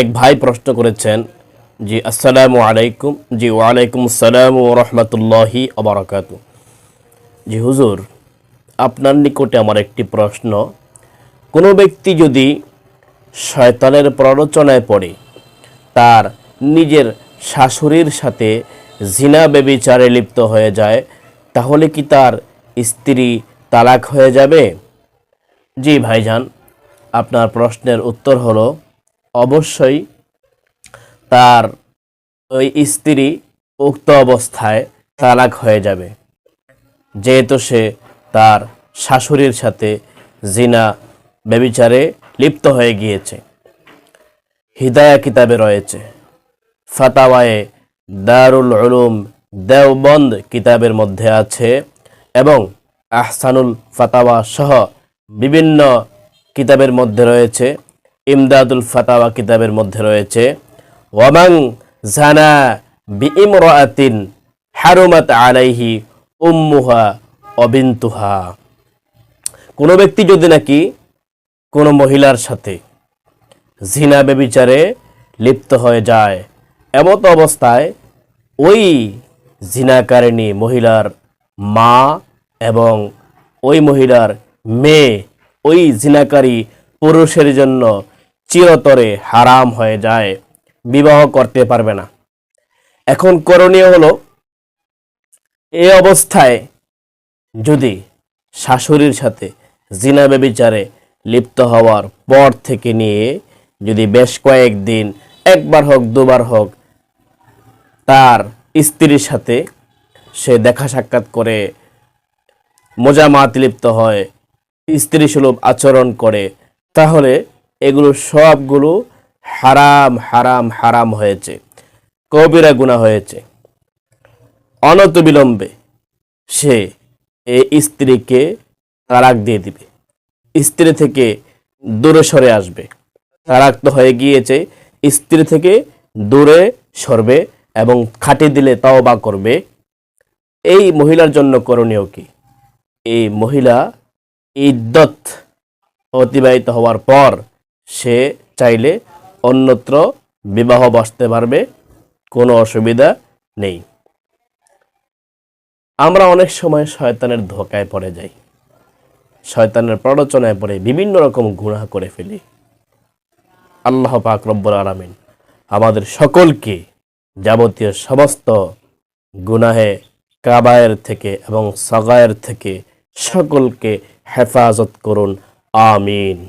এক ভাই প্রশ্ন করেছেন, জি, আসসালামু আলাইকুম, জি ওয়ালাইকুম আসসালাম ও রহমতুল্লাহি আবরাকাত জি, হুজুর, আপনার নিকটে আমার একটি প্রশ্ন। কোনো ব্যক্তি যদি শয়তানের প্ররোচনায় পড়ে, তার নিজের শাশুড়ির সাথে জিনা বেবিচারে লিপ্ত হয়ে যায়, তাহলে কি তার স্ত্রী তালাক হয়ে যাবে? জি, ভাইজান, আপনার প্রশ্নের উত্তর হলো অবশ্যই তার ওই স্ত্রী উক্ত অবস্থায় তালাক হয়ে যাবে। যেহেতু সে তার শাশুড়ির সাথে জিনা ব্যবিচারে লিপ্ত হয়ে গিয়েছে। হিদায়া কিতাবে রয়েছে, ফাতাওয়ায়ে দারুল উলুম দেওবন্দ কিতাবের মধ্যে আছে এবং আহসানুল ফাতাওয়া সহ বিভিন্ন কিতাবের মধ্যে রয়েছে। ইমদাদুল ফাতাওয়া কিতাবের মধ্যে রয়েছে ওয়ামাং জানা বিইমরাতিন হারুমাত আলাইহি উম্মুহা অবিন্তুহা কোনো ব্যক্তি যদি নাকি কোনো মহিলার সাথে জিনা বেবিচারে লিপ্ত হয়ে যায়, এমত অবস্থায় ওই জিনাকারিণী মহিলার মা এবং ওই মহিলার মেয়ে, ওই জিনাকারী পুরুষের জন্য চিরতরে হারাম হয়ে যায়, বিবাহ করতে পারবে না। এখন করণীয় হলো এই অবস্থায় যদি শাশুড়ির সাথে জিনা বেবিচারে লিপ্ত হওয়ার পর থেকে নিয়ে যদি বেশ কয়েকদিন একবার হোক, দুবার হোক, তার স্ত্রীর সাথে সে দেখা সাক্ষাৎ করে মোজামাত লিপ্ত হয় স্ত্রী সুলভ আচরণ করে, তাহলে এগুলো সবগুলো হারাম হারাম হারাম হয়েছে। কবিরা গুণা হয়েছে। অনত বিলম্বে সে এই স্ত্রীকে তালাক দিয়ে দিবে। স্ত্রী থেকে দূরে সরে আসবে। তালাক তো হয়ে গিয়েছে। স্ত্রী থেকে দূরে সরবে এবং খাটি দিলে তাও বা করবে। এই মহিলার জন্য করণীয় কি? এই মহিলা ইদ্যত অতিবাহিত হওয়ার পর সে চাইলে অন্যত্র বিবাহ বসতে পারবে, কোনো অসুবিধা নেই। আমরা অনেক সময় শয়তানের ধোকায় পড়ে যাই। শয়তানের প্ররোচনায় পড়ে বিভিন্ন রকম গুনাহ করে ফেলি। আল্লাহ পাক রব্বুল আলামিন আমাদের সকলকে যাবতীয় সমস্ত গুনাহে, কাবায়ের থেকে এবং সগায়ের থেকে সকলকে হেফাজত করুন। আমিন।